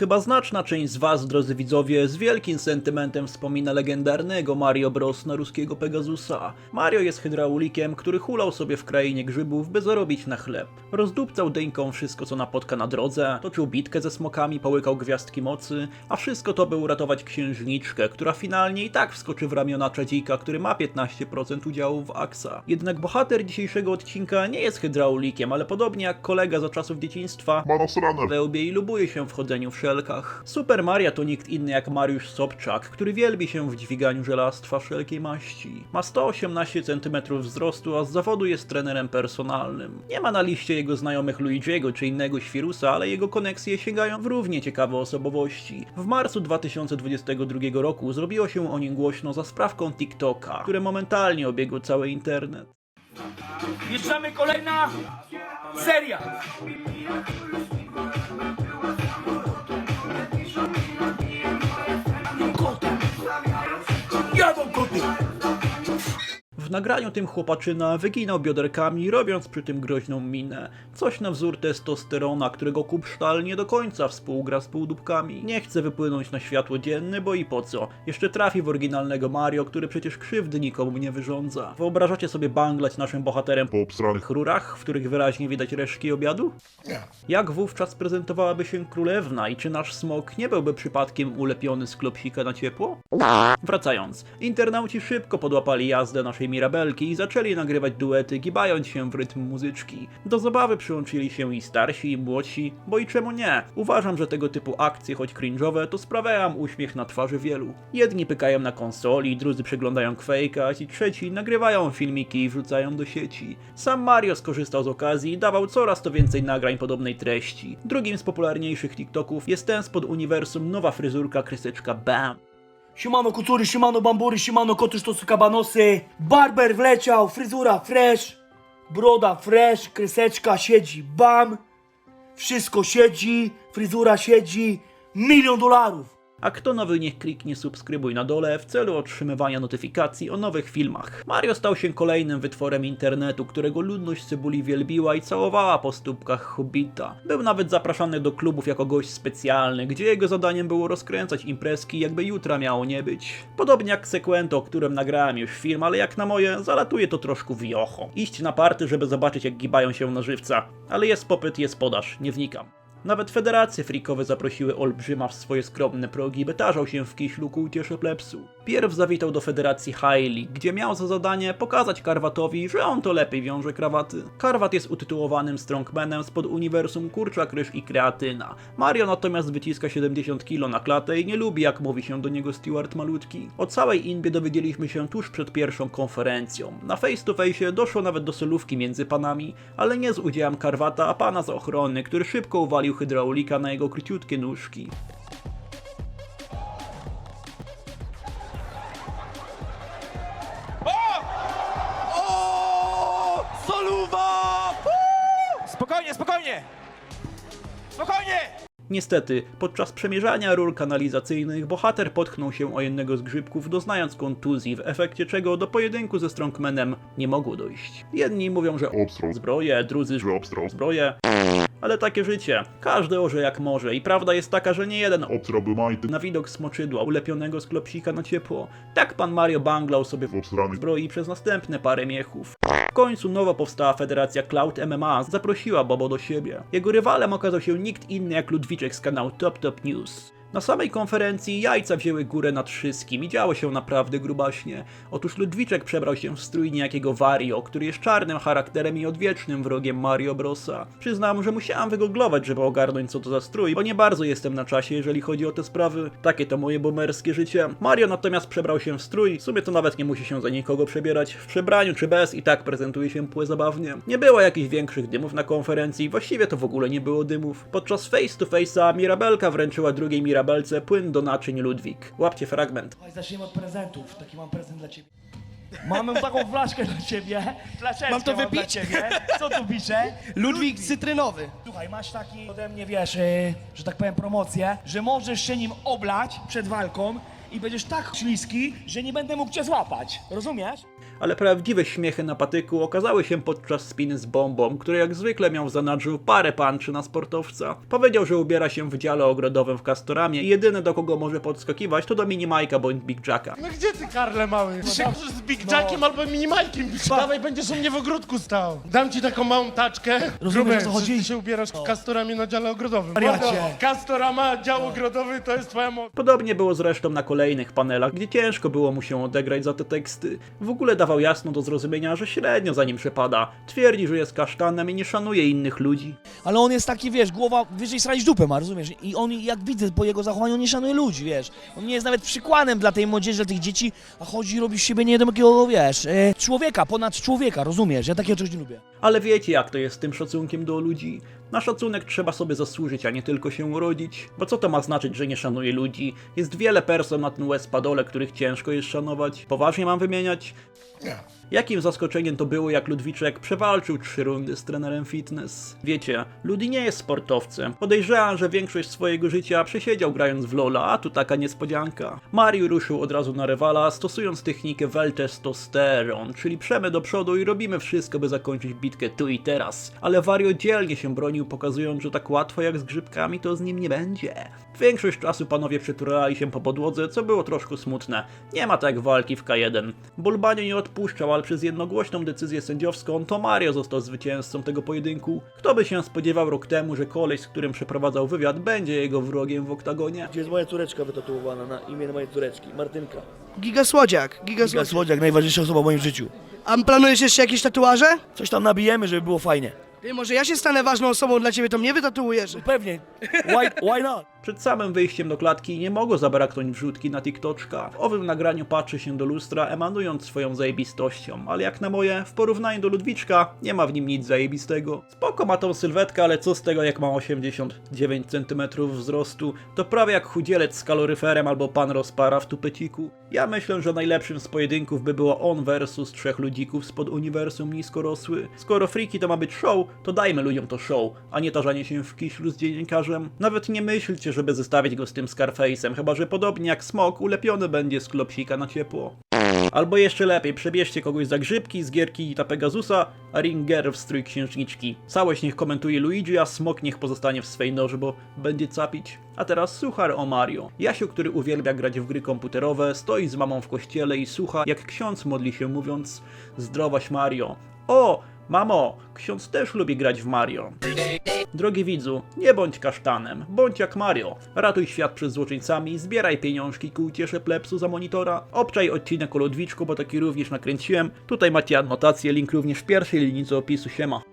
Chyba znaczna część z was, drodzy widzowie, z wielkim sentymentem wspomina legendarnego Mario Bros. na ruskiego Pegasusa. Mario jest hydraulikiem, który hulał sobie w krainie grzybów, by zarobić na chleb. Rozdupcał dynką wszystko, co napotka na drodze, toczył bitkę ze smokami, połykał gwiazdki mocy, a wszystko to by uratować księżniczkę, która finalnie i tak wskoczy w ramiona Czadzika, który ma 15% udziału w Axa. Jednak bohater dzisiejszego odcinka nie jest hydraulikiem, ale podobnie jak kolega za czasów dzieciństwa, Ma nasrane. i lubuje się w chodzeniu w Super Maria to nikt inny jak Mariusz Sobczak, który wielbi się w dźwiganiu żelastwa wszelkiej maści. Ma 118 cm wzrostu, a z zawodu jest trenerem personalnym. Nie ma na liście jego znajomych Luigiego czy innego świrusa, ale jego koneksje sięgają w równie ciekawe osobowości. W marcu 2022 roku zrobiło się o nim głośno za sprawką TikToka, które momentalnie obiegło cały internet. Wjeżdżamy kolejna seria. W nagraniu tym chłopaczyna wyginał bioderkami, robiąc przy tym groźną minę. Coś na wzór testosterona, którego kupsztal nie do końca współgra z półdubkami. Nie chce wypłynąć na światło dzienne, bo i po co? Jeszcze trafi w oryginalnego Mario, który przecież krzywdy nikomu nie wyrządza. Wyobrażacie sobie banglać naszym bohaterem Po obsranych. rurach, w których wyraźnie widać resztki obiadu? Jak wówczas prezentowałaby się królewna i czy nasz smok nie byłby przypadkiem ulepiony z klopsika na ciepło? Wracając, internauci szybko podłapali jazdę naszej Mirabelki i zaczęli nagrywać duety, gibając się w rytm muzyczki. Do zabawy przyłączyli się i starsi, i młodsi, bo i czemu nie? Uważam, że tego typu akcje, choć cringe'owe, to sprawiają uśmiech na twarzy wielu. Jedni pykają na konsoli, drudzy przeglądają kwejka, a ci trzeci nagrywają filmiki i wrzucają do sieci. Sam Mario skorzystał z okazji i dawał coraz to więcej nagrań podobnej treści. Drugim z popularniejszych TikToków jest ten spod uniwersum nowa fryzurka kreseczka BAM. Siemano kucury, siemano bambury, siemano koty sztosy kabanosy. Barber wleciał, fryzura fresh. Broda fresh, kreseczka siedzi, bam. Wszystko siedzi, fryzura siedzi. Milion dolarów. A kto nowy niech kliknie subskrybuj na dole w celu otrzymywania notyfikacji o nowych filmach. Mario stał się kolejnym wytworem internetu, którego ludność cebuli wielbiła i całowała po stópkach Hobbita. Był nawet zapraszany do klubów jako gość specjalny, gdzie jego zadaniem było rozkręcać imprezki jakby jutra miało nie być. Podobnie jak Sequento, o którym nagrałem już film, ale jak na moje, zalatuje to troszkę w jocho. Iść na party, żeby zobaczyć jak gibają się na żywca. Ale jest popyt, jest podaż, nie wnikam. Nawet federacje frikowe zaprosiły Olbrzyma w swoje skromne progi, by tarzał się w kiślu ku uciesze plebsu. Pierw zawitał do federacji Haili, gdzie miał za zadanie pokazać Karwatowi, że on to lepiej wiąże krawaty. Karwat jest utytułowanym strongmanem spod uniwersum Kurczak, Ryż i Kreatyna. Mario natomiast wyciska 70 kg na klatę i nie lubi jak mówi się do niego Stewart Malutki. O całej inbie dowiedzieliśmy się tuż przed pierwszą konferencją. Na face to face doszło nawet do solówki między panami, ale nie z udziałem Karwata, a pana z ochrony, który szybko uwalił hydraulika na jego króciutkie nóżki. Spokojnie, spokojnie! Niestety, podczas przemierzania rur kanalizacyjnych bohater potknął się o jednego z grzybków, doznając kontuzji, w efekcie czego do pojedynku ze Strongmanem nie mogło dojść. Jedni mówią, że Obstrał. zbroję, drudzy, że obstrał. zbroję. Ale takie życie. Każdy orze jak może i prawda jest taka, że nie jeden Obstrał by majty. na widok smoczydła ulepionego z klopsika na ciepło. Tak pan Mario banglał sobie w zbroi przez następne parę miechów. Końcu nowo powstała federacja Cloud MMA zaprosiła Bobo do siebie. Jego rywalem okazał się nikt inny jak Ludwiczek z kanału Top Top News. Na samej konferencji jajca wzięły górę nad wszystkim i działo się naprawdę grubaśnie. Otóż Ludwiczek przebrał się w strój niejakiego Wario, który jest czarnym charakterem i odwiecznym wrogiem Mario Brosa. Przyznam, że musiałam wygooglować, żeby ogarnąć co to za strój, bo nie bardzo jestem na czasie, jeżeli chodzi o te sprawy. Takie to moje boomerskie życie. Mario natomiast przebrał się w strój, w sumie to nawet nie musi się za nikogo przebierać. W przebraniu czy bez i tak prezentuje się płe zabawnie. Nie było jakichś większych dymów na konferencji, właściwie to w ogóle nie było dymów. Podczas face to face'a Mirabelka wręczyła drugiej Mirabelce płyn do naczyń Ludwik. Łapcie fragment. Słuchaj, zacznijmy od prezentów. Taki mam prezent dla ciebie. Mamy taką flaszkę dla ciebie. Flaszeczkę Mam to dla wypić? ciebie. Co tu pisze? Ludwik cytrynowy. Słuchaj, masz taki ode mnie, wiesz, yy, że tak powiem, promocję, że możesz się nim oblać przed walką i będziesz tak śliski, że nie będę mógł cię złapać. Rozumiesz? Ale prawdziwe śmiechy na patyku okazały się podczas spiny z bombą, który jak zwykle miał w zanadrzu parę panczy na sportowca. Powiedział, że ubiera się w dziale ogrodowym w Castoramie i jedyny do kogo może podskakiwać to do Minimajka bądź Big Jacka. No gdzie ty, Karle, mały? Ty się możesz z Big Jackiem albo Minimajkiem. Dawaj, będziesz u mnie w ogródku stał. Dam ci taką małą taczkę. Rozumiesz, o co chodzi? Ty się ubierasz kastorami na dziale ogrodowym. Wariacie. Mordo, Kastorama, dział ogrodowy to jest twoja moc. Podobnie było zresztą na kolejnych panelach, gdzie ciężko było mu się odegrać za te teksty. W ogóle dawał jasno do zrozumienia, że średnio za nim przepada. Twierdzi, że jest kasztanem i nie szanuje innych ludzi. Ale on jest taki, wiesz, głowa wyżej srać dupę ma, rozumiesz? I on, jak widzę po jego zachowaniu, on nie szanuje ludzi, wiesz? On nie jest nawet przykładem dla tej młodzieży, dla tych dzieci, a chodzi i robi z siebie nie wiadomo jakiego, wiesz, e, człowieka, ponad człowieka, rozumiesz? Ja takiego czegoś nie lubię. Ale wiecie jak to jest z tym szacunkiem do ludzi. Na szacunek trzeba sobie zasłużyć, a nie tylko się urodzić. Bo co to ma znaczyć, że nie szanuje ludzi? Jest wiele person na ten łez padole, których ciężko jest szanować. Poważnie mam wymieniać? Jakim zaskoczeniem to było, jak Ludwiczek przewalczył trzy rundy z trenerem fitness. Wiecie, Ludi nie jest sportowcem. Podejrzewam, że większość swojego życia przesiedział grając w Lola, a tu taka niespodzianka. Mario ruszył od razu na rywala, stosując technikę Weltestosteron, czyli przemy do przodu i robimy wszystko, by zakończyć bitkę tu i teraz. Ale Wario dzielnie się bronił, pokazując, że tak łatwo jak z grzybkami to z nim nie będzie. Większość czasu panowie przeturali się po podłodze, co było troszkę smutne. Nie ma tak walki w K1. Bulbanio nie odpuszczał, ale przez jednogłośną decyzję sędziowską to Mario został zwycięzcą tego pojedynku. Kto by się spodziewał rok temu, że koleś, z którym przeprowadzał wywiad, będzie jego wrogiem w oktagonie? Gdzie jest moja córeczka wytatuowana na imię mojej córeczki, Martynka. Giga Słodziak, Giga Giga Słodziak. Słodziak, najważniejsza osoba w moim życiu. A planujesz jeszcze jakieś tatuaże? Coś tam nabijemy, żeby było fajnie. Ty, może ja się stanę ważną osobą dla ciebie, to mnie wytatuujesz. Pewnie. Why, why not? Przed samym wyjściem do klatki nie mogło zabraknąć wrzutki na TikToczka. W owym nagraniu patrzy się do lustra, emanując swoją zajebistością, ale jak na moje, w porównaniu do Ludwiczka, nie ma w nim nic zajebistego. Spoko ma tą sylwetkę, ale co z tego jak ma 89 cm wzrostu, to prawie jak chudzielec z kaloryferem albo pan rozpara w tupeciku. Ja myślę, że najlepszym z pojedynków by było on versus trzech ludzików spod uniwersum niskorosły. Skoro friki to ma być show, to dajmy ludziom to show, a nie tarzanie się w kiślu z dziennikarzem. Nawet nie myślcie, żeby zestawić go z tym Scarface'em, chyba że podobnie jak smok ulepiony będzie z klopsika na ciepło. Albo jeszcze lepiej, przebierzcie kogoś za grzybki z gierki ta Pegasusa, a Ringer w strój księżniczki. Całość niech komentuje Luigi, a smok niech pozostanie w swej noży, bo będzie capić. A teraz suchar o Mario. Jasiu, który uwielbia grać w gry komputerowe, stoi z mamą w kościele i słucha, jak ksiądz modli się mówiąc Zdrowaś Mario. O! Mamo, ksiądz też lubi grać w Mario. Drogi widzu, nie bądź kasztanem, bądź jak Mario. Ratuj świat przed złoczyńcami, zbieraj pieniążki ku uciesze plepsu za monitora, obczaj odcinek o Ludwiczku, bo taki również nakręciłem. Tutaj macie anotację, link również w pierwszej linijce opisu, siema.